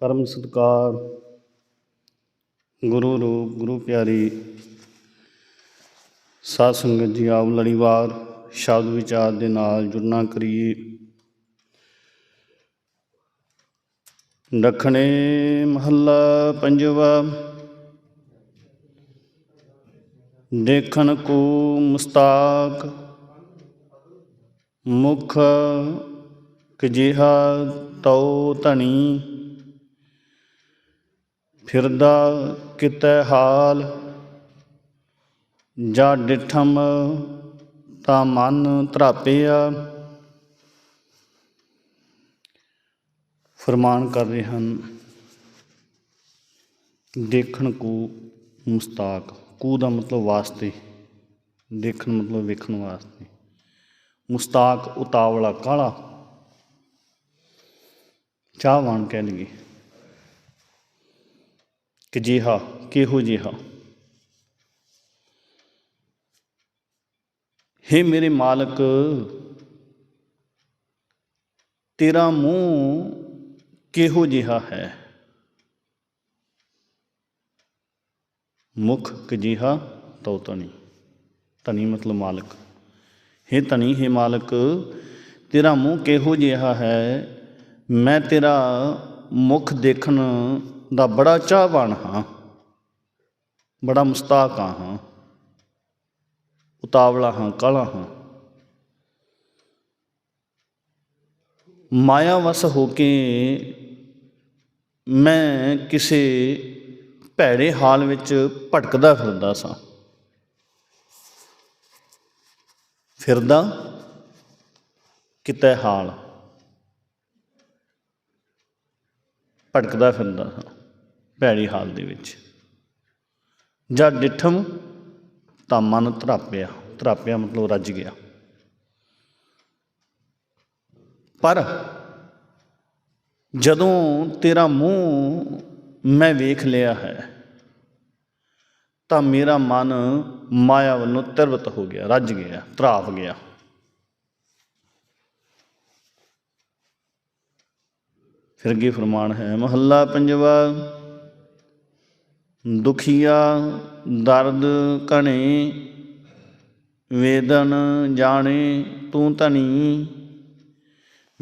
ਪਰਮ ਸਤਿਕਾਰ। ਗੁਰੂ ਰੂਪ, ਗੁਰੂ ਪਿਆਰੀ, ਸਾਧ ਸੰਗਤ ਜੀ, ਆਪ ਲੜੀਵਾਰ, ਸ਼ਬਦ ਵਿਚਾਰ ਦੇ ਨਾਲ ਜੁੜਨਾ ਕਰੀਏ। ਦੱਖਣੇ ਮਹੱਲਾ ਪੰਜਵਾ, ਦੇਖਣ ਕੋ ਮੁਸਤਾਕ, ਮੁਖ ਕਜਿਹਾ ਤਉ ਧਣੀ। ਫਿਰਦਾ ਕਿਤੈ ਹਾਲ, ਜਾਂ ਡਿਠਮ ਤਾਂ ਮਨ ਧਰਾਪਿਆ। ਫਰਮਾਨ ਕਰ ਰਹੇ ਹਨ, ਦੇਖਣ ਕੋ ਮੁਸਤਾਕ। ਕੂ ਦਾ ਮਤਲਬ ਵਾਸਤੇ, ਦੇਖਣ ਮਤਲਬ ਵੇਖਣ ਵਾਸਤੇ। ਮੁਸਤਾਕ ਉਤਾਵਲਾ ਕਾਲਾ ਚਾਹਵਾਨ ਕਹਿ ਲਈਏ ਕਿ ਜਿਹਾ ਕਿਹੋ ਜਿਹਾ ਹੇ ਮੇਰੇ ਮਾਲਕ ਤੇਰਾ ਮੂੰਹ ਕਿਹੋ ਜਿਹਾ ਹੈ ਮੁਖ ਕਜੀਹਾ ਤਉ ਤਣੀ ਤਣੀ ਮਤਲਬ ਮਾਲਕ ਹੇ ਤਣੀ ਹੇ ਮਾਲਕ ਤੇਰਾ ਮੂੰਹ ਕਿਹੋ ਜਿਹਾ ਹੈ ਮੈਂ ਤੇਰਾ ਮੁਖ ਦੇਖਣ ਦਾ ਬੜਾ ਚਾਹਵਾਨ ਹਾਂ, ਬੜਾ ਮੁਸਤਾਕ ਹਾਂ ਉਤਾਵਲਾ ਹਾਂ, ਕਾਲਾ ਹਾਂ। ਮਾਇਆ ਵਸ ਹੋ ਕੇ ਮੈਂ ਕਿਸੇ ਭੈੜੇ ਹਾਲ ਵਿੱਚ ਭਟਕਦਾ ਫਿਰਦਾ ਸਾਂ। ਫਿਰਦਾ ਕਿਤੇ ਹਾਲ, ਭਟਕਦਾ ਫਿਰਦਾ ਸਾਂ। ਭੈੜੀ ਹਾਲ ਦੇ ਵਿੱਚ। ਜਦ ਡਿਠਮ ਤਾਂ ਮਨ ਧਰਾਪਿਆ ਧਰਾਪਿਆ ਮਤਲਬ ਰੱਜ ਗਿਆ। ਪਰ ਜਦੋਂ ਤੇਰਾ ਮੂੰਹ ਮੈਂ ਵੇਖ ਲਿਆ ਹੈ, ਤਾਂ ਮੇਰਾ ਮਨ ਮਾਇਆ ਵੱਲੋਂ ਤਿਰਵਤ ਹੋ ਗਿਆ, ਰੱਜ ਗਿਆ ਧਰਾਪ ਗਿਆ। ਫਿਰ ਅੱਗੇ ਫਰਮਾਨ ਹੈ, ਮਹੱਲਾ ਪੰਜਵਾ ਦੁਖੀਆ ਦਰਦ ਘਣੇ, ਵੇਦਨ ਜਾਣੇ ਤੂੰ ਧਨੀ।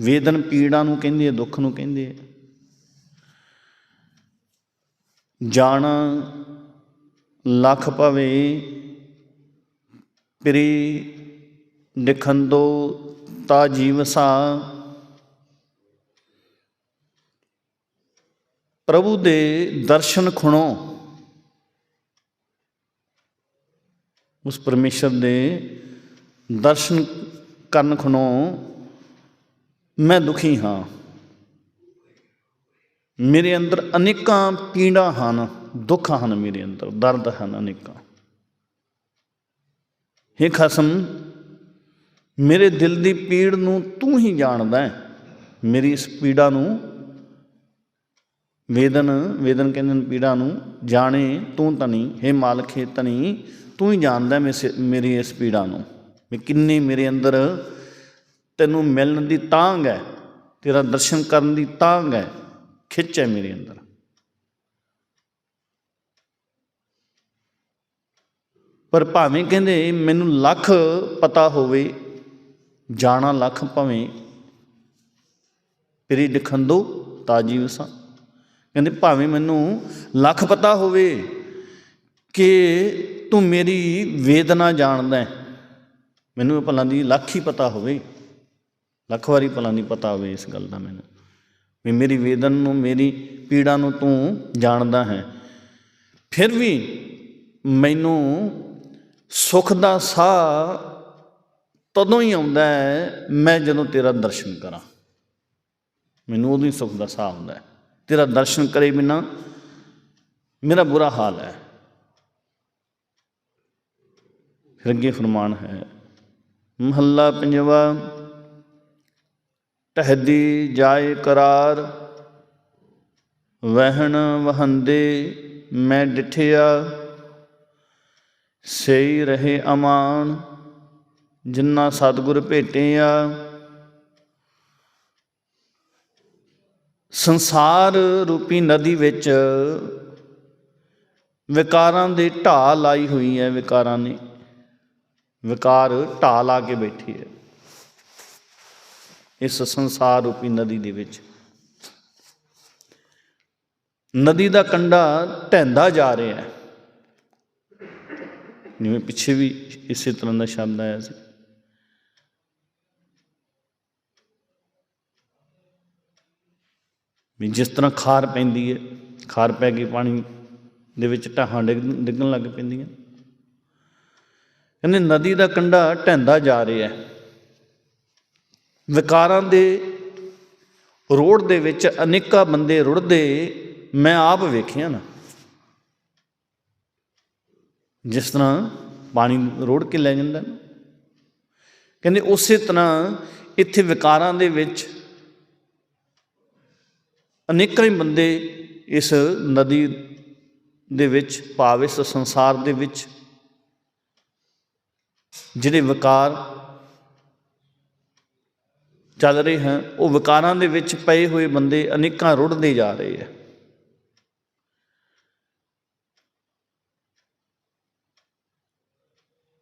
ਵੇਦਨ ਪੀੜਾ ਨੂੰ ਕਹਿੰਦੇ ਆ, ਦੁੱਖ ਨੂੰ ਕਹਿੰਦੇ ਆ। ਜਾਣ ਲੱਖ ਭਵੇ, ਪ੍ਰੀ ਦਿਖੰਦੋ ਤਾ ਜੀਵਸਾ ਪ੍ਰਭੂ ਦੇ ਦਰਸ਼ਨ ਖੁਣੋ। ਉਸ ਪਰਮੇਸ਼ਰ ਦੇ ਦਰਸ਼ਨ ਕਰਨ ਖੁਣੋ ਮੈਂ ਦੁਖੀ ਹਾਂ। ਮੇਰੇ ਅੰਦਰ ਅਨੇਕਾਂ ਪੀੜਾਂ ਹਨ, ਦੁੱਖ ਹਨ ਮੇਰੇ ਅੰਦਰ, ਦਰਦ ਹਨ ਅਨੇਕਾਂ। ਹੇ ਖਸਮ, ਮੇਰੇ ਦਿਲ ਦੀ ਪੀੜ ਨੂੰ ਤੂੰ ਹੀ ਜਾਣਦਾ ਹੈ। ਮੇਰੀ ਇਸ ਪੀੜਾ ਨੂੰ ਵੇਦਨ ਵੇਦਨ ਕਹਿੰਦੇ ਪੀੜਾ ਨੂੰ, ਜਾਣੇ ਤੂੰ ਤਨੀ हे ਮਾਲਕ, ਹੈ ਤਨੀ ਤੂੰ ਹੀ ਜਾਣਦਾ ਮੇਰੀ ਇਸ ਪੀੜਾ ਨੂੰ ਵੀ ਕਿੰਨੀ ਮੇਰੇ ਅੰਦਰ ਤੈਨੂੰ ਮਿਲਣ ਦੀ ਤਾਂਗ ਹੈ, ਤੇਰਾ ਦਰਸ਼ਨ ਕਰਨ ਦੀ ਤਾਂਗ ਹੈ, ਖਿੱਚ ਹੈ ਮੇਰੇ ਅੰਦਰ। ਪਰ ਭਾਵੇਂ ਕਹਿੰਦੇ, ਮੈਨੂੰ ਲੱਖ ਪਤਾ ਹੋਵੇ, ਜਾਣਾ ਲੱਖ ਭਾਵੇਂ ਤੇਰੀ ਦਿਖੰਦੋ ਤਾਜੀ ਵਸਾ ਕਹਿੰਦੇ, ਭਾਵੇਂ ਮੈਨੂੰ ਲੱਖ ਪਤਾ ਹੋਵੇ ਕਿ ਤੂੰ ਮੇਰੀ ਵੇਦਨਾ ਜਾਣਦਾ ਹੈ, ਮੈਨੂੰ ਭਲਾਂ ਦੀ ਲੱਖ ਹੀ ਪਤਾ ਹੋਵੇ। ਲੱਖ ਵਾਰੀ ਭਲਾਂ ਦੀ ਪਤਾ ਹੋਵੇ ਇਸ ਗੱਲ ਦਾ ਮੈਨੂੰ। ਵੀ ਮੇਰੀ ਵੇਦਨ ਨੂੰ, ਮੇਰੀ ਪੀੜਾ ਨੂੰ ਤੂੰ ਜਾਣਦਾ ਹੈ। ਫਿਰ ਵੀ ਮੈਨੂੰ ਸੁਖ ਦਾ ਸਾਹ ਤਦੋਂ ਹੀ ਆਉਂਦਾ ਹੈ, ਮੈਂ ਜਦੋਂ ਤੇਰਾ ਦਰਸ਼ਨ ਕਰਾਂ। ਮੈਨੂੰ ਉਦੋਂ ਹੀ ਸੁਖ ਦਾ ਸਾਹ ਆਉਂਦਾ ਹੈ। ਤੇਰਾ ਦਰਸ਼ਨ ਕਰੇ ਬਿਨਾ ਮੇਰਾ ਬੁਰਾ ਹਾਲ ਹੈ। ਫਿਰ ਅੱਗੇ ਫਰਮਾਨ ਹੈ, ਮਹੱਲਾ ਪੰਜਵਾ, ਟਹਿਦੀ ਜਾਏ ਕਰਾਰ, ਵਹਿਣ ਵਹੰਦੇ ਮੈਂ ਡਿਠਿਆ, ਸਈ ਰਹੇ ਅਮਾਨ, ਜਿੰਨਾ ਸਤਿਗੁਰ ਭੇਟਿਆ। ਸੰਸਾਰ ਰੂਪੀ ਨਦੀ ਵਿੱਚ ਵਿਕਾਰਾਂ ਦੇ ਢਾਹ ਲਾਈ ਹੋਈ ਹੈ, ਵਿਕਾਰਾਂ ਨੇ ਵਿਕਾਰ ਢਾਹ ਲਾ ਕੇ ਬੈਠੀ ਹੈ। ਇਸ ਸੰਸਾਰ ਰੂਪੀ ਨਦੀ ਦੇ ਵਿੱਚ ਨਦੀ ਦਾ ਕੰਡਾ ਢਹਿੰਦਾ ਜਾ ਰਿਹਾ ਹੈ। ਜਿਵੇਂ ਪਿੱਛੇ ਵੀ ਇਸੇ ਤਰ੍ਹਾਂ ਦਾ ਸ਼ਬਦ ਆਇਆ ਸੀ। ਵੀ ਜਿਸ ਤਰ੍ਹਾਂ ਖਾਰ ਪੈਂਦੀ ਹੈ, ਖਾਰ ਪੈ ਕੇ ਪਾਣੀ ਦੇ ਵਿੱਚ ਢਾਹਾਂ ਡਿੱਗ, ਡਿੱਗਣ ਲੱਗ ਪੈਂਦੀਆਂ। ਕਹਿੰਦੇ ਨਦੀ ਦਾ ਕੰਢਾ ਢਹਿੰਦਾ ਜਾ ਰਿਹਾ ਹੈ। ਵਿਕਾਰਾਂ ਦੇ ਰੋੜ ਦੇ ਵਿੱਚ ਅਨੇਕਾਂ ਬੰਦੇ ਰੁੜਦੇ ਮੈਂ ਆਪ ਵੇਖਿਆ ਨਾ। ਜਿਸ ਤਰ੍ਹਾਂ ਪਾਣੀ ਰੋੜ ਕੇ ਲੈ ਜਾਂਦਾ ਕਹਿੰਦੇ ਉਸੇ ਤਰ੍ਹਾਂ ਇੱਥੇ ਵਿਕਾਰਾਂ ਦੇ ਵਿੱਚ ਅਨੇਕਾਂ ਹੀ ਬੰਦੇ ਇਸ ਨਦੀ ਦੇ ਵਿੱਚ, ਭਾਵ ਇਸ ਸੰਸਾਰ ਦੇ ਵਿੱਚ, ਜਿਹੜੇ ਵਿਕਾਰ ਚੱਲ ਰਹੇ ਹਨ, ਉਹ ਵਿਕਾਰਾਂ ਦੇ ਵਿੱਚ ਪਏ ਹੋਏ ਬੰਦੇ ਅਨੇਕਾਂ ਰੁੜਦੇ ਜਾ ਰਹੇ ਹੈ।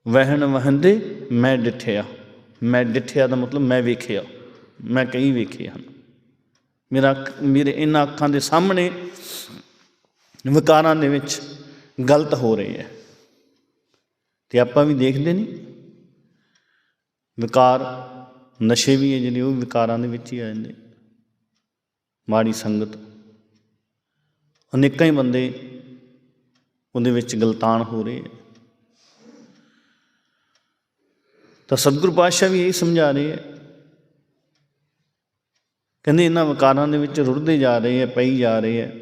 ਵਹਿਣ ਵਹੰਦੇ ਮੈਂ ਡਿਠਿਆ ਮੈਂ ਡਿਠਿਆ ਦਾ ਮਤਲਬ ਮੈਂ ਵੇਖਿਆ, ਮੈਂ ਕਈ ਵੇਖੇ ਹਨ। ਮੇਰਾ ਅੱਖ- ਮੇਰੇ ਇਹਨਾਂ ਅੱਖਾਂ ਦੇ ਸਾਹਮਣੇ ਵਿਕਾਰਾਂ ਦੇ ਵਿੱਚ ਗਲਤ ਹੋ ਰਹੇ ਹੈ। ਤੇ ਆਪਾਂ ਵੀ ਦੇਖਦੇ ਨਹੀਂ। ਵਿਕਾਰ ਨਸ਼ੇ ਵੀ ਹੈ ਜਿਹੜੇ, ਉਹ ਵਿਕਾਰਾਂ ਦੇ ਵਿੱਚ ਹੀ ਆ ਜਾਂਦੇ। ਮਾੜੀ ਸੰਗਤ। ਅਨੇਕਾਂ ਹੀ ਬੰਦੇ ਉਹਦੇ ਵਿੱਚ ਗਲਤਾਨ ਹੋ ਰਹੇ ਹੈ। ਤਾਂ ਸਤਿਗੁਰੂ ਪਾਤਸ਼ਾਹ ਵੀ ਇਹ ਸਮਝਾ ਰਹੇ ਹੈ ਕਹਿੰਦੇ ਇਹਨਾਂ ਵਿਕਾਰਾਂ ਦੇ ਵਿੱਚ ਰੁੜਦੇ ਜਾ ਰਹੇ ਹੈ, ਪਈ ਜਾ ਰਹੇ ਹੈ।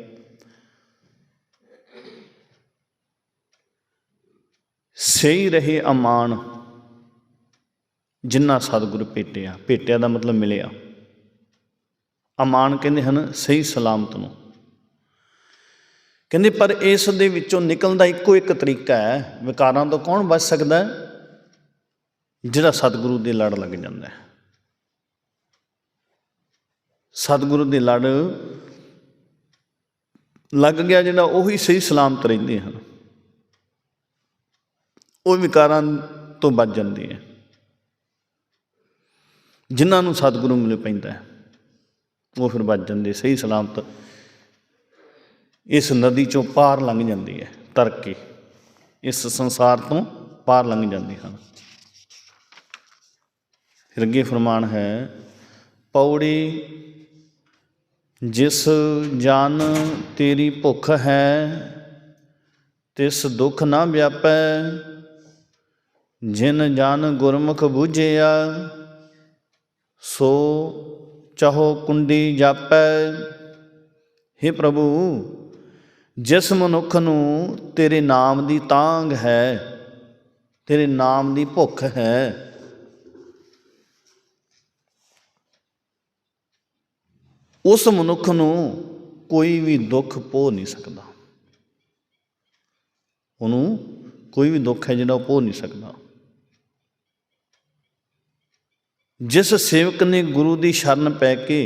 ਸਹੀ ਰਹੇ ਅਮਾਨ ਜਿੰਨਾ ਸਤਿਗੁਰ ਭੇਟਿਆ ਭੇਟਿਆ ਦਾ ਮਤਲਬ ਮਿਲਿਆ। ਅਮਾਨ ਕਹਿੰਦੇ ਹਨ, ਸਹੀ ਸਲਾਮਤ ਨੂੰ। ਕਹਿੰਦੇ ਪਰ ਇਸ ਦੇ ਵਿੱਚੋਂ ਨਿਕਲਣ ਦਾ ਇੱਕੋ ਇੱਕ ਤਰੀਕਾ ਹੈ, ਵਿਕਾਰਾਂ ਤੋਂ ਕੌਣ ਬਚ ਸਕਦਾ ਹੈ? ਜਿਹੜਾ ਸਤਿਗੁਰੂ ਦੇ ਲੜ ਲੱਗ ਜਾਂਦਾ ਹੈ। ਸਤਿਗੁਰੂ ਦੇ ਲੜ ਲੱਗ ਗਿਆ ਜਿਹੜਾ ਉਹੀ ਸਹੀ ਸਲਾਮਤ ਰਹਿੰਦੇ ਹਨ। ਉਹ ਵਿਕਾਰਾਂ ਤੋਂ ਬਚ ਜਾਂਦੇ ਹੈ ਜਿਨ੍ਹਾਂ ਨੂੰ ਸਤਿਗੁਰੂ ਮਿਲ ਪੈਂਦਾ ਉਹ ਫਿਰ ਬਚ ਜਾਂਦੇ, ਸਹੀ ਸਲਾਮਤ ਇਸ ਨਦੀ ਚੋਂ ਪਾਰ ਲੰਘ ਜਾਂਦੀ ਹੈ ਤਰ ਕੇ ਇਸ ਸੰਸਾਰ ਤੋਂ ਪਾਰ ਲੰਘ ਜਾਂਦੇ ਹਨ। ਫਿਰ ਅੱਗੇ ਫਰਮਾਨ ਹੈ, ਪੌੜੀ ਜਿਸ ਜਨ ਤੇਰੀ ਭੁੱਖ ਹੈ, ਤਿਸ ਦੁੱਖ ਨਾ ਵਿਆਪੈ। ਜਿਨ ਜਨ ਗੁਰਮੁਖ ਬੂਝਿਆ, ਸੋ ਚਾਹੋ ਕੁੰਡੀ ਜਾਪੈ। हे ਪ੍ਰਭੂ, ਜਿਸ ਮਨੁੱਖ ਨੂੰ ਤੇਰੇ ਨਾਮ ਦੀ ਤਾਂਗ ਹੈ, ਤੇਰੇ ਨਾਮ ਦੀ ਭੁੱਖ ਹੈ ਉਸ ਮਨੁੱਖ ਨੂੰ ਕੋਈ ਵੀ ਦੁੱਖ ਪੋ ਨਹੀਂ ਸਕਦਾ। ਉਹਨੂੰ ਕੋਈ ਵੀ ਦੁੱਖ ਹੈ ਜਿਹੜਾ ਉਹ ਪੋ ਨਹੀਂ ਸਕਦਾ। ਜਿਸ ਸੇਵਕ ਨੇ ਗੁਰੂ ਦੀ ਸ਼ਰਨ ਪੈ ਕੇ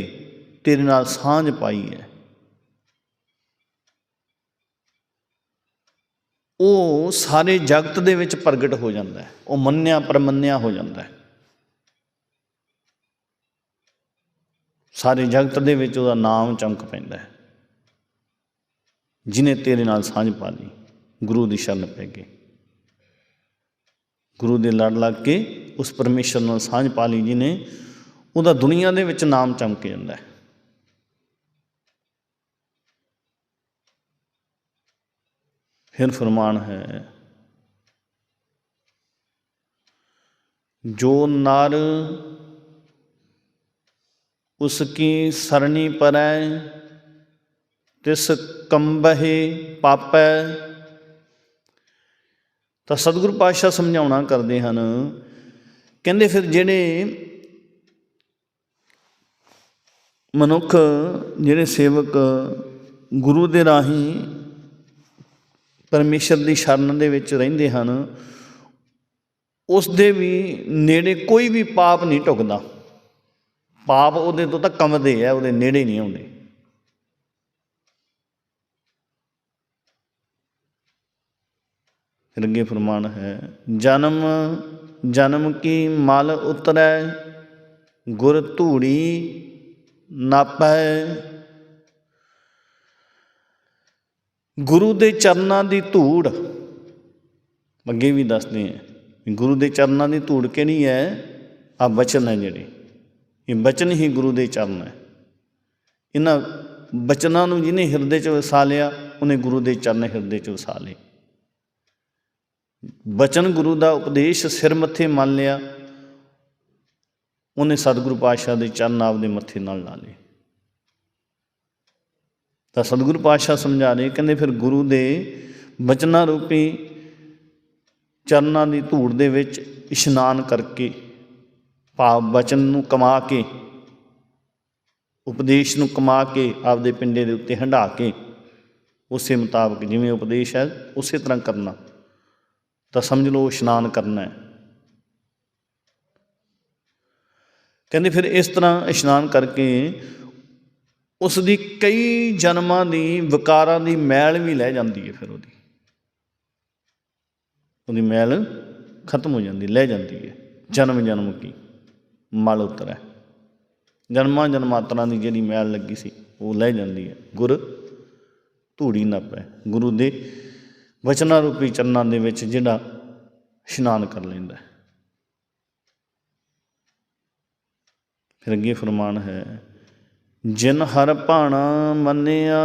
ਤੇਰੇ ਨਾਲ ਸਾਂਝ ਪਾਈ ਹੈ, ਉਹ ਸਾਰੇ ਜਗਤ ਦੇ ਵਿੱਚ ਪ੍ਰਗਟ ਹੋ ਜਾਂਦਾ ਹੈ। ਉਹ ਮੰਨਿਆ ਪਰਮੰਨਿਆ ਹੋ ਜਾਂਦਾ ਹੈ। ਸਾਰੇ ਜਗਤ ਦੇ ਵਿੱਚ ਉਹਦਾ ਨਾਮ ਚਮਕ ਪੈਂਦਾ ਹੈ। ਜਿਨੇ ਤੇਰੇ ਨਾਲ ਸਾਂਝ ਪਾ ਲਈ, ਗੁਰੂ ਦੀ ਸ਼ਰਨ ਪੈ ਕੇ ਗੁਰੂ ਦੇ ਲੜ ਲੱਗ ਕੇ ਉਸ ਪਰਮੇਸ਼ਰ ਨਾਲ ਸਾਂਝ ਪਾ ਲਈ ਜਿਨੇ ਉਹਦਾ ਦੁਨੀਆ ਦੇ ਵਿੱਚ ਨਾਮ ਚਮਕ ਜਾਂਦਾ ਹੈ। ਫਿਰ ਫਰਮਾਨ ਹੈ, ਜੋ ਨਰ ਉਸकी ਸਰਣੀ ਪਰੈ, ਤਿਸ ਕੰਬਹਿ ਪਾਪੈ। ਤਾਂ ਸਤਿਗੁਰ ਪਾਤਸ਼ਾਹ ਸਮਝਾਉਣਾ ਕਰਦੇ ਹਨ, ਕਹਿੰਦੇ ਫਿਰ ਜਿਹੜੇ ਮਨੁੱਖ, ਜਿਹੜੇ ਸੇਵਕ ਗੁਰੂ ਦੇ ਰਾਹੀਂ ਪਰਮੇਸ਼ਰ ਦੀ ਸ਼ਰਨ ਦੇ ਵਿੱਚ ਰਹਿੰਦੇ ਹਨ ਉਸ ਦੇ ਵੀ ਨੇੜੇ ਕੋਈ ਵੀ ਪਾਪ ਨਹੀਂ ਢੁਕਦਾ ਪਾਪ ਉਹਦੇ ਤੋਂ ਤਾਂ ਕੰਮਦੇ ਆ, ਉਹਦੇ ਨੇੜੇ ਨਹੀਂ ਆਉਂਦੇ। ਰੰਗੇ ਫਰਮਾਨ ਹੈ, ਜਨਮ ਜਨਮ ਕੀ ਮਲ ਉਤਰੈ, ਗੁਰ ਧੂੜੀ ਨਾਪੈ। ਗੁਰੂ ਦੇ ਚਰਨਾਂ ਦੀ ਧੂੜ, ਅੱਗੇ ਵੀ ਦੱਸਦੇ ਆ, ਗੁਰੂ ਦੇ ਚਰਨਾਂ ਦੀ ਧੂੜ ਕਿਹੜੀ ਹੈ? ਆ ਬਚਨ ਹੈ ਜਿਹੜੇ। ਇਹ ਬਚਨ ਹੀ ਗੁਰੂ ਦੇ ਚਰਨ ਹੈ। ਇਹਨਾਂ ਬਚਨਾਂ ਨੂੰ ਜਿਹਨੇ ਹਿਰਦੇ 'ਚ ਵਸਾ ਲਿਆ, ਉਹਨੇ ਗੁਰੂ ਦੇ ਚਰਨ ਹਿਰਦੇ 'ਚ ਵਸਾ ਲਏ। ਬਚਨ ਗੁਰੂ ਦਾ ਉਪਦੇਸ਼ ਸਿਰ ਮੱਥੇ ਮੰਨ ਲਿਆ, ਉਹਨੇ ਸਤਿਗੁਰੂ ਪਾਤਸ਼ਾਹ ਦੇ ਚਰਨ ਆਪਦੇ ਮੱਥੇ ਨਾਲ ਲਾ ਲਏ। ਤਾਂ ਸਤਿਗੁਰੂ ਪਾਤਸ਼ਾਹ ਸਮਝਾ ਰਹੇ, ਕਹਿੰਦੇ ਫਿਰ ਗੁਰੂ ਦੇ ਬਚਨਾਂ ਰੂਪੀ ਚਰਨਾਂ ਦੀ ਧੂੜ ਦੇ ਵਿੱਚ ਇਸ਼ਨਾਨ ਕਰਕੇ ਭਾਵ ਬਚਨ ਨੂੰ ਕਮਾ ਕੇ, ਉਪਦੇਸ਼ ਨੂੰ ਕਮਾ ਕੇ ਆਪਦੇ ਪਿੰਡੇ ਦੇ ਉੱਤੇ ਹੰਢਾ ਕੇ, ਉਸੇ ਮੁਤਾਬਕ ਜਿਵੇਂ ਉਪਦੇਸ਼ ਹੈ, ਉਸੇ ਤਰ੍ਹਾਂ ਕਰਨਾ। ਤਾਂ ਸਮਝ ਲਓ ਇਸ਼ਨਾਨ ਕਰਨਾ ਹੈ। ਕਹਿੰਦੇ ਫਿਰ ਇਸ ਤਰ੍ਹਾਂ ਇਸ਼ਨਾਨ ਕਰਕੇ ਉਸ ਦੀ ਕਈ ਜਨਮਾਂ ਦੀ, ਵਿਕਾਰਾਂ ਦੀ ਮੈਲ ਵੀ ਲੈ ਜਾਂਦੀ ਹੈ ਫਿਰ ਉਹਦੀ। ਉਹਦੀ ਮੈਲ ਖਤਮ ਹੋ ਜਾਂਦੀ, ਲੈ ਜਾਂਦੀ ਹੈ ਜਨਮ ਜਨਮ ਕੀ। ਮਲ ਉਤਰੈ। ਜਨਮਾਂ ਜਨਮਾਤਰਾਂ ਦੀ ਜਿਹੜੀ ਮੈਲ ਲੱਗੀ ਸੀ, ਉਹ ਲੈ ਜਾਂਦੀ ਹੈ। ਗੁਰ ਧੂੜੀ ਨਾ ਪੈ। ਗੁਰੂ ਦੇ ਵਚਨਾਂ ਰੂਪੀ ਚਰਨਾਂ ਦੇ ਵਿੱਚ ਜਿਹੜਾ ਇਸ਼ਨਾਨ ਕਰ ਲੈਂਦਾ ਹੈ। ਫਿਰ ਅੱਗੇ ਫਰਮਾਨ ਹੈ, ਜਿਨ ਹਰ ਭਾਣਾ ਮੰਨਿਆ,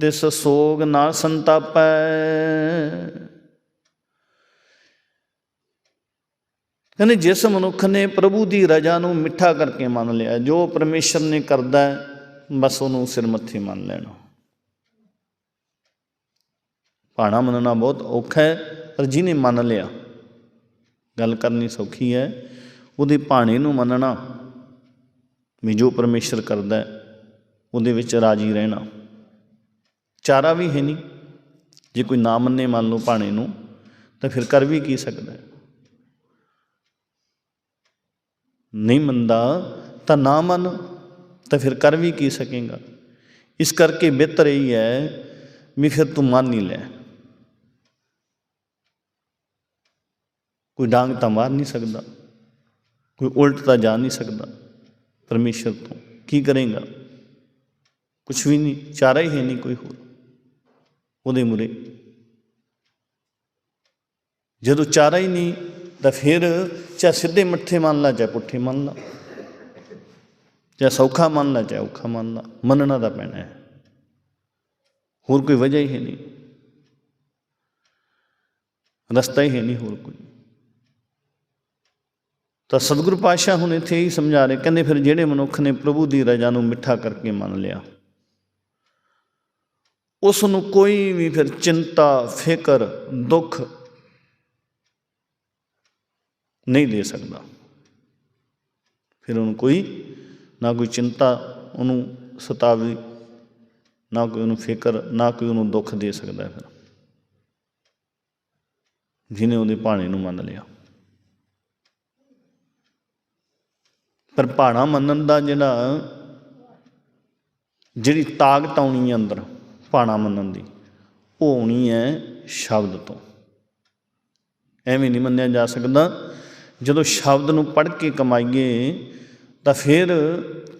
ਤਿਸ ਸੋਗ ਨਾ ਸੰਤਾਪੈ। ਕਹਿੰਦੇ ਜਿਸ ਮਨੁੱਖ ਨੇ ਪ੍ਰਭੂ ਦੀ ਰਜਾ ਨੂੰ ਮਿੱਠਾ ਕਰਕੇ ਮੰਨ ਲਿਆ ਜੋ ਪਰਮੇਸ਼ਰ ਨੇ ਕਰਦਾ ਹੈ, ਬਸ ਉਹਨੂੰ ਸਿਰ ਮੱਥੇ ਮੰਨ ਲੈਣਾ। ਭਾਣਾ ਮੰਨਣਾ ਬਹੁਤ ਔਖਾ ਹੈ ਪਰ ਜਿਹਨੇ ਮੰਨ ਲਿਆ ਗੱਲ ਕਰਨੀ ਸੌਖੀ ਹੈ ਉਹਦੇ ਭਾਣੇ ਨੂੰ ਮੰਨਣਾ ਵੀ ਜੋ ਪਰਮੇਸ਼ਰ ਕਰਦਾ ਹੈ, ਉਹਦੇ ਵਿੱਚ ਰਾਜੀ ਰਹਿਣਾ। ਚਾਰਾ ਵੀ ਹੈ ਨਹੀਂ। ਜੇ ਕੋਈ ਨਾ ਮੰਨੇ ਮੰਨ ਲਓ ਭਾਣੇ ਨੂੰ ਤਾਂ ਫਿਰ ਕਰ ਵੀ ਕੀ ਸਕਦਾ ਹੈ? ਨਹੀਂ ਮੰਨਦਾ ਤਾਂ ਨਾ ਮੰਨ, ਤਾਂ ਫਿਰ ਕਰ ਵੀ ਕੀ ਸਕੇਗਾ? ਇਸ ਕਰਕੇ ਬਿਹਤਰ ਇਹ ਹੈ ਵੀ ਫਿਰ ਤੂੰ ਮੰਨ ਨਹੀਂ ਲੈ। ਕੋਈ ਡਾਂਗ ਤਾਂ ਮਾਰ ਨਹੀਂ ਸਕਦਾ, ਕੋਈ ਉਲਟ ਤਾਂ ਜਾ ਨਹੀਂ ਸਕਦਾ ਪਰਮੇਸ਼ਰ ਤੋਂ। ਕੀ ਕਰੇਗਾ? ਕੁਝ ਵੀ ਨਹੀਂ, ਚਾਰਾ ਹੀ ਹੈ ਨਹੀਂ ਕੋਈ ਹੋਰ। ਉਹਦੇ ਮੁਰੇ ਜਦੋਂ ਚਾਰਾ ਹੀ ਨਹੀਂ ਤਾਂ ਫਿਰ ਚਾਹੇ ਸਿੱਧੇ ਮੱਠੇ ਮੰਨ ਲਾ, ਚਾਹੇ ਪੁੱਠੇ ਮੰਨ ਲਾ, ਚਾਹੇ ਸੌਖਾ ਮੰਨ ਲਾ, ਚਾਹੇ ਔਖਾ ਮੰਨ ਲਾ, ਮੰਨਣਾ ਤਾਂ ਪੈਣਾ ਹੈ। ਹੋਰ ਕੋਈ ਵਜ੍ਹਾ ਹੀ ਹੈ ਨਹੀਂ। ਰਸਤਾ ਹੀ ਹੈ ਨਹੀਂ ਹੋਰ ਕੋਈ। ਤਾਂ ਸਤਿਗੁਰੂ ਪਾਤਸ਼ਾਹ ਹੁਣ ਇੱਥੇ ਹੀ ਸਮਝਾ ਰਹੇ, ਕਹਿੰਦੇ ਫਿਰ ਜਿਹੜੇ ਮਨੁੱਖ ਨੇ ਪ੍ਰਭੂ ਦੀ ਰਜ਼ਾ ਨੂੰ ਮਿੱਠਾ ਕਰਕੇ ਮੰਨ ਲਿਆ ਉਸ ਨੂੰ ਕੋਈ ਵੀ ਫਿਰ ਚਿੰਤਾ, ਫਿਕਰ, ਦੁੱਖ ਨਹੀਂ ਦੇ ਸਕਦਾ। ਫਿਰ ਉਹਨੂੰ ਕੋਈ ਨਾ ਕੋਈ ਚਿੰਤਾ ਉਹਨੂੰ ਸਤਾਵੀ, ਨਾ ਕੋਈ ਉਹਨੂੰ ਫਿਕਰ, ਨਾ ਕੋਈ ਉਹਨੂੰ ਦੁੱਖ ਦੇ ਸਕਦਾ ਫਿਰ। ਜਿਹਨੇ ਉਹਦੇ ਭਾਣੇ ਨੂੰ ਮੰਨ ਲਿਆ। ਪਰ ਭਾਣਾ ਮੰਨਣ ਦਾ ਜਿਹੜਾ, ਜਿਹੜੀ ਤਾਕਤ ਆਉਣੀ ਹੈ ਅੰਦਰ, ਭਾਣਾ ਮੰਨਣ ਦੀ, ਉਹ ਆਉਣੀ ਹੈ ਸ਼ਬਦ ਤੋਂ। ਐਵੇਂ ਨਹੀਂ ਮੰਨਿਆ ਜਾ ਸਕਦਾ। ਜਦੋਂ ਸ਼ਬਦ ਨੂੰ ਪੜ੍ਹ ਕੇ ਕਮਾਈਏ, ਤਾਂ ਫਿਰ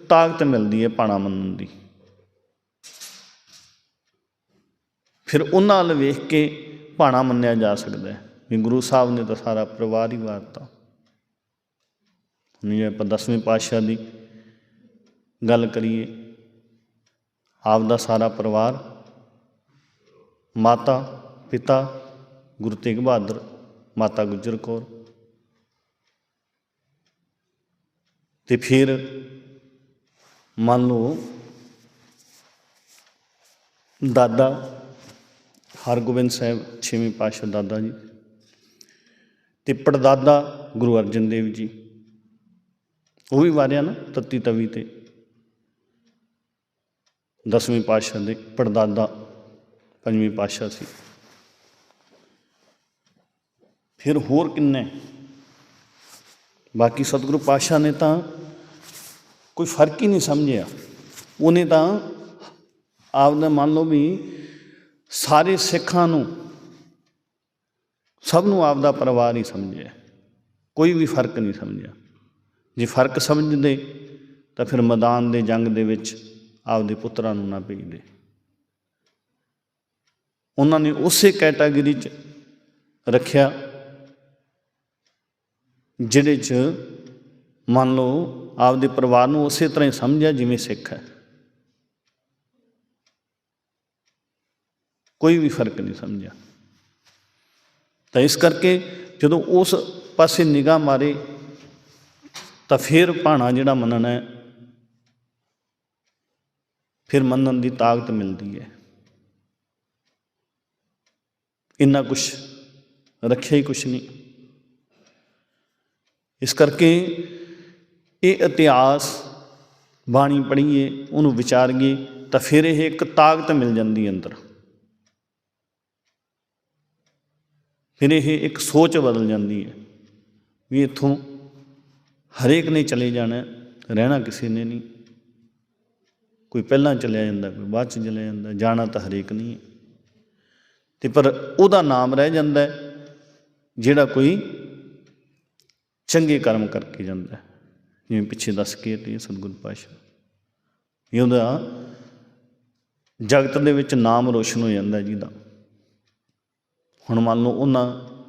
ਤਾਕਤ ਮਿਲਦੀ ਹੈ ਭਾਣਾ ਮੰਨਣ ਦੀ। ਫਿਰ ਉਹਨਾਂ ਵੱਲ ਵੇਖ ਕੇ ਭਾਣਾ ਮੰਨਿਆ ਜਾ ਸਕਦਾ ਹੈ। ਵੀ ਗੁਰੂ ਸਾਹਿਬ ਨੇ ਤਾਂ ਸਾਰਾ ਪਰਿਵਾਰ ਹੀ ਵਾਰਤਾ ਹੁਣ ਜੇ ਆਪਾਂ ਦਸਵੇਂ ਪਾਤਸ਼ਾਹ ਦੀ ਗੱਲ ਕਰੀਏ, ਆਪ ਦਾ ਸਾਰਾ ਪਰਿਵਾਰ, ਮਾਤਾ, ਪਿਤਾ, ਗੁਰੂ ਤੇਗ ਬਹਾਦਰ, ਮਾਤਾ ਗੁਜਰ ਕੌਰ ਤੇ ਫਿਰ ਮੰਨ ਲਓ ਦਾਦਾ ਹਰਗੋਬਿੰਦ ਸਾਹਿਬ, ਛੇਵੇਂ ਪਾਤਸ਼ਾਹ ਦਾਦਾ ਜੀ ਤੇ ਪੜਦਾਦਾ ਗੁਰੂ ਅਰਜਨ ਦੇਵ ਜੀ। ਉਹ ਵੀ ਵਾਰਿਆ ਨਾ ਤੱਤੀ ਤਵੀ ਤੇ। ਦਸਵੇਂ ਪਾਤਸ਼ਾਹ ਦੇ ਪੜਦਾਦਾ ਪੰਜਵੇਂ ਪਾਤਸ਼ਾਹ ਸੀ। ਫਿਰ ਹੋਰ ਕਿੰਨੇ ਬਾਕੀ ਸਤਿਗੁਰੂ ਪਾਤਸ਼ਾਹ ਨੇ ਤਾਂ ਕੋਈ ਫ਼ਰਕ ਹੀ ਨਹੀਂ ਸਮਝਿਆ। ਉਹਨੇ ਤਾਂ ਆਪਦਾ ਮੰਨ ਲਓ ਵੀ ਸਾਰੇ ਸਿੱਖਾਂ ਨੂੰ ਸਭ ਨੂੰ ਆਪਦਾ ਪਰਿਵਾਰ ਹੀ ਸਮਝਿਆ। ਕੋਈ ਵੀ ਫ਼ਰਕ ਨਹੀਂ ਸਮਝਿਆ। ਜੇ ਫ਼ਰਕ ਸਮਝਦੇ ਤਾਂ ਫਿਰ ਮੈਦਾਨ ਦੇ ਜੰਗ ਦੇ ਵਿੱਚ ਆਪਦੇ ਪੁੱਤਰਾਂ ਨੂੰ ਨਾ ਭੇਜਦੇ। ਉਹਨਾਂ ਨੇ ਉਸੇ ਕੈਟਾਗਰੀ 'ਚ ਰੱਖਿਆ। ਜਿਹਦੇ 'ਚ ਮੰਨ ਲਓ ਆਪਦੇ ਪਰਿਵਾਰ ਨੂੰ ਉਸੇ ਤਰ੍ਹਾਂ ਹੀ ਸਮਝਿਆ ਜਿਵੇਂ ਸਿੱਖ ਹੈ। ਕੋਈ ਵੀ ਫ਼ਰਕ ਨਹੀਂ ਸਮਝਿਆ। ਤਾਂ ਇਸ ਕਰਕੇ ਜਦੋਂ ਉਸ ਪਾਸੇ ਨਿਗਾਹ ਮਾਰੇ ਤਾਂ ਫਿਰ ਭਾਣਾ ਜਿਹੜਾ ਮੰਨਣਾ ਹੈ, ਫਿਰ ਮੰਨਣ ਦੀ ਤਾਕਤ ਮਿਲਦੀ ਹੈ। ਇੰਨਾ ਕੁਛ ਰੱਖਿਆ ਹੀ ਕੁਛ ਨਹੀਂ। ਇਸ ਕਰਕੇ ਇਹ ਇਤਿਹਾਸ ਬਾਣੀ ਪੜ੍ਹੀਏ, ਉਹਨੂੰ ਵਿਚਾਰੀਏ, ਤਾਂ ਫਿਰ ਇਹ ਇੱਕ ਤਾਕਤ ਮਿਲ ਜਾਂਦੀ ਹੈ ਅੰਦਰ। ਫਿਰ ਇਹ ਇੱਕ ਸੋਚ ਬਦਲ ਜਾਂਦੀ ਹੈ ਵੀ ਇੱਥੋਂ ਹਰੇਕ ਨੇ ਚਲੇ ਜਾਣਾ, ਰਹਿਣਾ ਕਿਸੇ ਨੇ ਨਹੀਂ। ਕੋਈ ਪਹਿਲਾਂ ਚਲਿਆ ਜਾਂਦਾ, ਕੋਈ ਬਾਅਦ ਚ ਚਲਿਆ ਜਾਂਦਾ, ਜਾਣਾ ਤਾਂ ਹਰੇਕ ਨਹੀਂ ਹੈ ਤੇ ਪਰ ਉਹਦਾ ਨਾਮ ਰਹਿ ਜਾਂਦਾ ਜਿਹੜਾ ਕੋਈ ਚੰਗੇ ਕਰਮ ਕਰਕੇ ਜਾਂਦਾ ਜਿਵੇਂ ਪਿੱਛੇ ਦੱਸ ਕੇ ਤੇ ਸਤਿਗੁਰ ਪਾਤਸ਼ਾਹ। ਇਹ ਉਹਦਾ ਜਗਤ ਦੇ ਵਿੱਚ ਨਾਮ ਰੋਸ਼ਨ ਹੋ ਜਾਂਦਾ ਜਿਹਦਾ। ਹੁਣ ਮੰਨ ਲਓ ਉਹਨਾਂ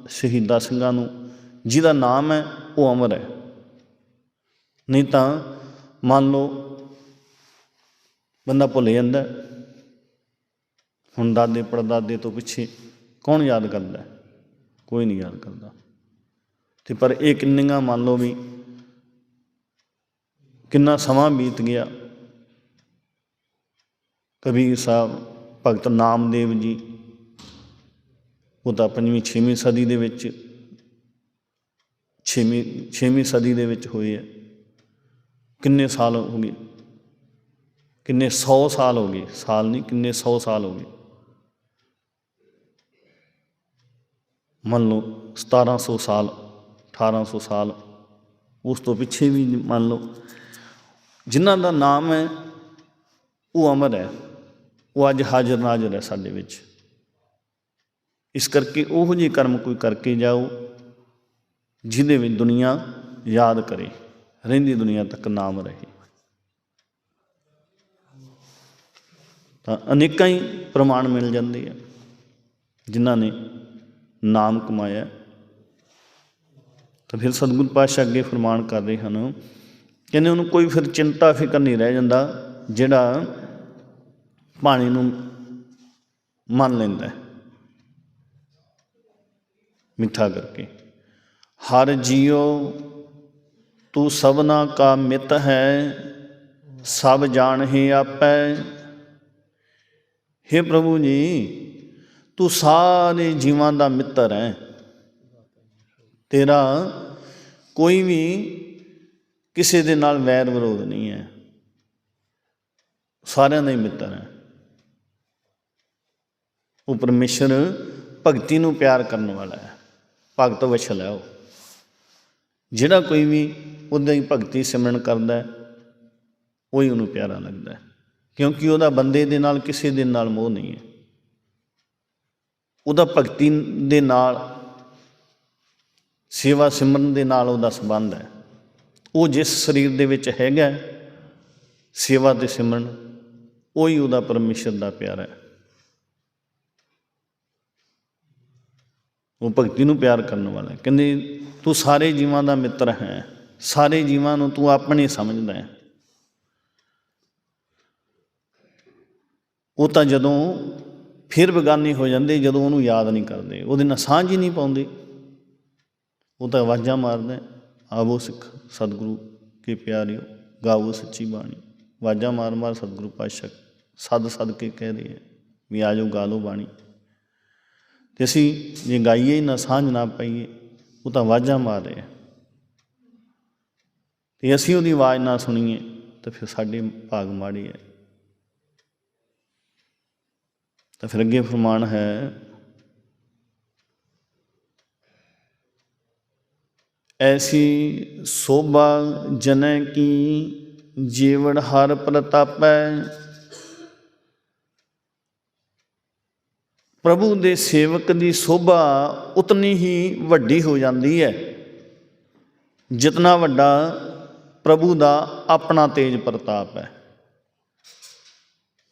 ਸ਼ਹੀਦਾਂ ਸਿੰਘਾਂ ਨੂੰ ਜਿਹਦਾ ਨਾਮ ਹੈ, ਉਹ ਅਮਰ ਹੈ। ਨਹੀਂ ਤਾਂ ਮੰਨ ਲਓ ਬੰਦਾ ਭੁੱਲ ਜਾਂਦਾ ਹੁਣ ਦਾਦੇ ਪੜਦਾਦੇ ਤੋਂ ਪਿੱਛੇ ਕੌਣ ਯਾਦ ਕਰਦਾ ਕੋਈ ਨਹੀਂ ਯਾਦ ਕਰਦਾ। ਤੇ ਪਰ ਇਹ ਕਿੰਨੀਆਂ ਮੰਨ ਲਓ ਵੀ ਕਿੰਨਾ ਸਮਾਂ ਬੀਤ ਗਿਆ। ਕਬੀਰ ਸਾਹਿਬ, ਭਗਤ ਨਾਮਦੇਵ ਜੀ, ਉਹ ਤਾਂ ਪੰਜਵੀਂ, ਛੇਵੀਂ ਸਦੀ ਦੇ ਵਿੱਚ, ਛੇਵੀਂ ਛੇਵੀਂ ਸਦੀ ਦੇ ਵਿੱਚ ਹੋਏ ਆ। ਕਿੰਨੇ ਸਾਲ ਹੋ ਗਏ? ਕਿੰਨੇ 100 ਸਾਲ ਹੋ ਗਏ? ਸਾਲ ਨਹੀਂ, ਕਿੰਨੇ 100 ਸਾਲ ਹੋ ਗਏ? ਮੰਨ ਲਓ 1700 ਸਾਲ 1800 ਸਾਲ, ਉਸ ਤੋਂ ਪਿੱਛੇ ਵੀ ਮੰਨ ਲਓ। ਜਿਨ੍ਹਾਂ ਦਾ ਨਾਮ ਹੈ, ਉਹ ਅਮਰ ਹੈ। ਉਹ ਅੱਜ ਹਾਜ਼ਰ ਨਾਜ਼ਰ ਹੈ ਸਾਡੇ ਵਿੱਚ। ਇਸ ਕਰਕੇ ਉਹੋ ਜਿਹੇ ਕਰਮ ਕੋਈ ਕਰਕੇ ਜਾਓ, ਜਿਹਦੇ ਵਿੱਚ ਦੁਨੀਆ ਯਾਦ ਕਰੇ, ਰਹਿੰਦੀ ਦੁਨੀਆ ਤੱਕ ਨਾਮ ਰਹੇ। ਤਾਂ ਅਨੇਕਾਂ ਹੀ ਪ੍ਰਮਾਣ ਮਿਲ ਜਾਂਦੇ ਆ, ਜਿਨ੍ਹਾਂ ਨੇ ਨਾਮ ਕਮਾਇਆ। ਤਾਂ ਫਿਰ ਸਤਿਗੁਰ ਪਾਤਸ਼ਾਹ ਅੱਗੇ ਫਰਮਾਨ ਕਰਦੇ ਹਨ ਕਹਿੰਦੇ ਉਹਨੂੰ ਕੋਈ ਫਿਰ ਚਿੰਤਾ, ਫਿਕਰ ਨਹੀਂ ਰਹਿ ਜਾਂਦਾ, ਜਿਹੜਾ ਪਾਣੀ ਨੂੰ ਮੰਨ ਲੈਂਦਾ ਮਿੱਠਾ ਕਰਕੇ, ਹਰ ਜੀਉ ਤੂੰ ਸਭਨਾ ਕਾ ਮਿੱਤ ਹੈ, ਸਭ ਜਾਣਹਿ ਆਪੈ। हे ਪ੍ਰਭੂ ਜੀ, ਤੂੰ ਸਾਰੇ ਜੀਵਾਂ ਦਾ ਮਿੱਤਰ ਹੈ। ਤੇਰਾ ਕੋਈ ਵੀ ਕਿਸੇ ਦੇ ਨਾਲ ਵੈਰ ਵਿਰੋਧ ਨਹੀਂ ਹੈ। ਸਾਰਿਆਂ ਦਾ ਹੀ ਮਿੱਤਰ ਹੈ। ਉਹ ਪਰਮੇਸ਼ਰ ਭਗਤੀ ਨੂੰ ਪਿਆਰ ਕਰਨ ਵਾਲਾ ਹੈ। ਭਗਤ ਵਛਲ ਹੈ ਉਹ। ਜਿਹੜਾ ਕੋਈ ਵੀ ਉਹਦੇ ਹੀ ਭਗਤੀ ਸਿਮਰਨ ਕਰਦਾ ਹੈ, ਉਹੀ ਉਹਨੂੰ ਪਿਆਰਾ ਲੱਗਦਾ ਕਿਉਂਕਿ ਉਹਦਾ ਬੰਦੇ ਦੇ ਨਾਲ ਕਿਸੇ ਦੇ ਨਾਲ ਮੋਹ ਨਹੀਂ ਹੈ। ਉਹਦਾ ਭਗਤੀ ਦੇ ਨਾਲ ਸੇਵਾ ਸਿਮਰਨ ਦੇ ਨਾਲ ਉਹਦਾ ਸੰਬੰਧ ਹੈ। ਉਹ ਜਿਸ ਸਰੀਰ ਦੇ ਵਿੱਚ ਹੈਗਾ ਸੇਵਾ ਤੇ ਸਿਮਰਨ, ਉਹੀ ਉਹਦਾ ਪਰਮੇਸ਼ਰ ਦਾ ਪਿਆਰ ਹੈ। ਉਹ ਭਗਤੀ ਨੂੰ ਪਿਆਰ ਕਰਨ ਵਾਲਾ ਹੈ। ਕਹਿੰਦੇ, ਤੂੰ ਸਾਰੇ ਜੀਵਾਂ ਦਾ ਮਿੱਤਰ ਹੈ। ਸਾਰੇ ਜੀਵਾਂ ਨੂੰ ਤੂੰ ਆਪਣੇ ਸਮਝਦਾ ਹੈ। ਉਹ ਤਾਂ ਜਦੋਂ ਫਿਰ ਬੇਗਾਨੇ ਹੋ ਜਾਂਦੇ, ਜਦੋਂ ਉਹਨੂੰ ਯਾਦ ਨਹੀਂ ਕਰਦੇ, ਉਹਦੇ ਨਾਲ ਸਾਂਝ ਹੀ ਨਹੀਂ ਪਾਉਂਦੇ। ਉਹ ਤਾਂ ਆਵਾਜ਼ਾਂ ਮਾਰਦਾ ਆਵੋ ਸਿੱਖ ਸਤਿਗੁਰੂ, ਕੇ ਪਿਆਰਿਓ, ਗਾਵੋ ਸੱਚੀ ਬਾਣੀ। ਆਵਾਜ਼ਾਂ ਮਾਰ ਮਾਰ ਸਤਿਗੁਰੂ ਪਾਤਸ਼ਾਹ ਸਦ ਸਦ ਕੇ ਕਹਿ ਰਹੇ ਹੈ ਵੀ ਆਜੋ ਗਾ ਲਓ ਬਾਣੀ। ਤੇ ਅਸੀਂ ਜੇ ਗਾਈਏ ਨਾ, ਸਾਂਝ ਨਾ ਪਾਈਏ, ਉਹ ਤਾਂ ਆਵਾਜ਼ਾਂ ਮਾਰ ਰਿਹਾ ਆ। ਤੇ ਅਸੀਂ ਉਹਦੀ ਆਵਾਜ਼ ਨਾ ਸੁਣੀਏ, ਤਾਂ ਫਿਰ ਸਾਡੇ ਭਾਗ ਮਾੜੀ ਹੈ ਤਾਂ ਫਿਰ ਅੱਗੇ ਫਰਮਾਨ ਹੈ ਐਸੀ ਸੋਭਾ ਜਨੈ ਕੀ ਜੀਵਨ ਹਰ ਪ੍ਰਤਾਪੈ। ਪ੍ਰਭੂ ਦੇ ਸੇਵਕ ਦੀ ਸੋਭਾ ਉਤਨੀ ਹੀ ਵੱਡੀ ਹੋ ਜਾਂਦੀ ਹੈ, ਜਿਤਨਾ ਵੱਡਾ ਪ੍ਰਭੂ ਦਾ ਆਪਣਾ ਤੇਜ ਪ੍ਰਤਾਪ ਹੈ।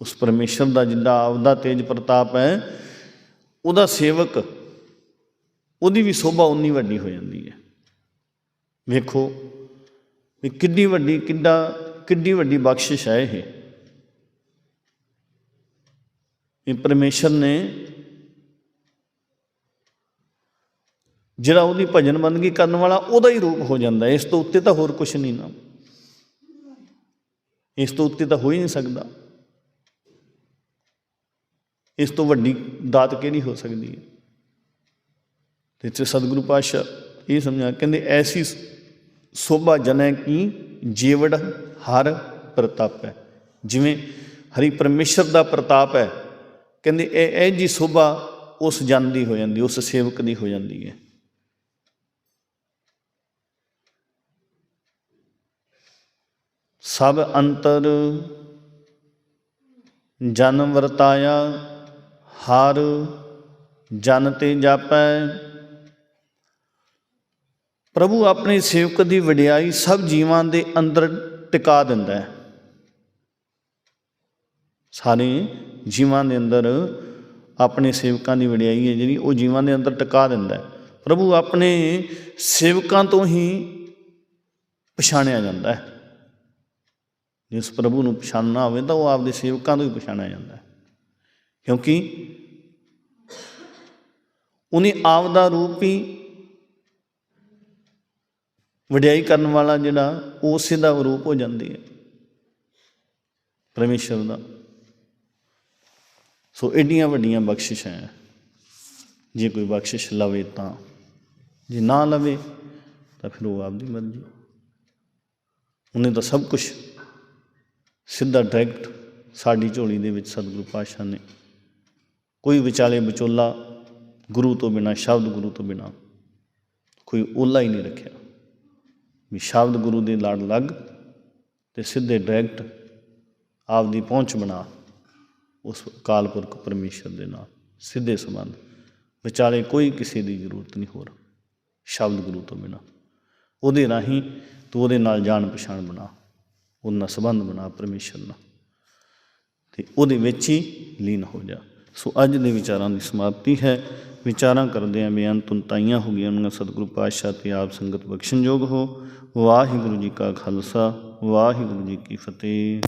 ਉਸ ਪਰਮੇਸ਼ਰ ਦਾ ਜਿੱਦਾਂ ਆਪਦਾ ਤੇਜ ਪ੍ਰਤਾਪ ਹੈ, ਉਹਦਾ ਸੇਵਕ, ਉਹਦੀ ਵੀ ਸੋਭਾ ਉਨੀ ਵੱਡੀ ਹੋ ਜਾਂਦੀ ਹੈ। ਵੇਖੋ ਵੀ ਕਿੱਡੀ ਵੱਡੀ, ਕਿੱਡਾ, ਕਿੱਡੀ ਵੱਡੀ ਬਖਸ਼ਿਸ਼ ਹੈ ਇਹ। ਇਹ ਪਰਮੇਸ਼ਰ ਨੇ ਜਿਹੜਾ ਉਹਦੀ ਭਜਨ ਬੰਦਗੀ ਕਰਨ ਵਾਲਾ, ਉਹਦਾ ਹੀ ਰੂਪ ਹੋ ਜਾਂਦਾ ਇਸ ਤੋਂ ਉੱਤੇ ਤਾਂ ਹੋਰ ਕੁਝ ਨਹੀਂ ਨਾ। ਇਸ ਤੋਂ ਉੱਤੇ ਤਾਂ ਹੋ ਹੀ ਨਹੀਂ ਸਕਦਾ। ਇਸ ਤੋਂ ਵੱਡੀ ਦਾਤ ਕਿਹੜੀ ਹੋ ਸਕਦੀ ਹੈ? ਤੇ ਸਤਿਗੁਰੂ ਪਾਤਸ਼ਾਹ ਇਹ ਸਮਝਾ, ਕਹਿੰਦੇ ਐਸੀ ਸੋਭਾ ਜਨੈ ਕੀ, ਜੀਵੜ ਹਰ ਪ੍ਰਤਾਪ ਹੈ। ਜਿਵੇਂ ਹਰੀ ਪਰਮੇਸ਼ਰ ਦਾ ਪ੍ਰਤਾਪ ਹੈ, ਕਹਿੰਦੇ ਇਹ ਇਹ ਜੀ ਸੋਭਾ ਉਸ ਜਨ ਦੀ ਹੋ ਜਾਂਦੀ, ਉਸ ਸੇਵਕ ਦੀ ਹੋ ਜਾਂਦੀ ਹੈ। ਸਭ ਅੰਤਰ ਜਨ ਵਰਤਾਇਆ ਹਰ ਜਨ ਤੇ ਜਾਪੈ ਪ੍ਰਭੂ ਆਪਣੇ ਸੇਵਕ ਦੀ ਵਡਿਆਈ ਸਭ ਜੀਵਾਂ ਦੇ ਅੰਦਰ ਟਿਕਾ ਦਿੰਦਾ ਹੈ। ਸਾਰੇ ਜੀਵਾਂ ਦੇ ਅੰਦਰ ਆਪਣੇ ਸੇਵਕਾਂ ਦੀ ਵਡਿਆਈ ਹੈ ਜਿਹੜੀ, ਉਹ ਜੀਵਾਂ ਦੇ ਅੰਦਰ ਟਿਕਾ ਦਿੰਦਾ ਹੈ। ਪ੍ਰਭੂ ਆਪਣੇ ਸੇਵਕਾਂ ਤੋਂ ਹੀ ਪਛਾਣਿਆ ਜਾਂਦਾ ਹੈ। ਜਿਸ ਪ੍ਰਭੂ ਨੂੰ ਪਛਾਣਨਾ ਹੋਵੇ ਤਾਂ ਉਹ ਆਪਦੇ ਸੇਵਕਾਂ ਤੋਂ ਹੀ ਪਛਾਣਿਆ ਜਾਂਦਾ ਹੈ। ਕਿਉਂਕਿ ਉਹਨੇ ਆਪ ਦਾ ਰੂਪ ਹੀ ਵਡਿਆਈ ਕਰਨ ਵਾਲਾ ਜਿਹੜਾ ਉਸੇ ਦਾ ਰੂਪ ਹੋ ਜਾਂਦੀ ਹੈ। ਪਰਮੇਸ਼ਰ ਦਾ। ਸੋ ਏਡੀਆਂ ਵੱਡੀਆਂ ਬਖਸ਼ਿਸ਼ਾਂ ਹੈ। ਜੇ ਕੋਈ ਬਖਸ਼ਿਸ਼ ਲਵੇ ਤਾਂ। ਜੇ ਨਾ ਲਵੇ, ਤਾਂ ਫਿਰ ਉਹ ਆਪਦੀ ਮਰਜ਼ੀ। ਉਹਨੇ ਤਾਂ ਸਭ ਕੁਝ ਸਿੱਧਾ ਡਾਇਰੈਕਟ ਸਾਡੀ ਝੋਲੀ ਦੇ ਵਿੱਚ ਸਤਿਗੁਰੂ ਪਾਤਸ਼ਾਹ ਨੇ। ਕੋਈ ਵਿਚਾਲੇ ਵਿਚੋਲਾ ਗੁਰੂ ਤੋਂ ਬਿਨਾ, ਸ਼ਬਦ ਗੁਰੂ ਤੋਂ ਬਿਨਾ ਕੋਈ ਓਲਾ ਹੀ ਨਹੀਂ ਰੱਖਿਆ। ਵੀ ਸ਼ਬਦ ਗੁਰੂ ਦੇ ਲੜ ਲੱਗ ਤੇ ਸਿੱਧੇ ਡਾਇਰੈਕਟ ਆਪ ਦੀ ਪਹੁੰਚ ਬਣਾ ਉਸ ਅਕਾਲ ਪੁਰਖ ਪਰਮੇਸ਼ਰ ਦੇ ਨਾਲ। ਸਿੱਧੇ ਸੰਬੰਧ। ਵਿਚਾਲੇ ਕੋਈ ਕਿਸੇ ਦੀ ਜ਼ਰੂਰਤ ਨਹੀਂ ਹੋਰ। ਸ਼ਬਦ ਗੁਰੂ ਤੋਂ ਬਿਨਾ। ਉਹਦੇ ਰਾਹੀਂ ਤੂੰ ਉਹਦੇ ਨਾਲ ਜਾਣ ਪਛਾਣ ਬਣਾ। ਉਹਦੇ ਨਾਲ ਸੰਬੰਧ ਬਣਾ ਪਰਮੇਸ਼ਰ ਨਾਲ। ਤੇ ਉਹਦੇ ਵਿੱਚ ਹੀ ਲੀਨ ਹੋ ਜਾ। ਸੋ ਅੱਜ ਦੇ ਵਿਚਾਰਾਂ ਦੀ ਸਮਾਪਤੀ ਹੈ। ਵਿਚਾਰਾਂ ਕਰਦੇ ਆਂ ਬੇਅੰਤ ਤੁੰਤਾਈਆਂ ਹੋ ਗਈਆਂ ਉਹਨਾਂ ਸਤਿਗੁਰੂ ਪਾਤਸ਼ਾਹ ਤੇ ਆਪ ਸੰਗਤ ਬਖਸ਼ਣਯੋਗ ਹੋ। ਵਾਹਿਗੁਰੂ ਜੀ ਕਾ ਖਾਲਸਾ, ਵਾਹਿਗੁਰੂ ਜੀ ਕੀ ਫਤਿਹ।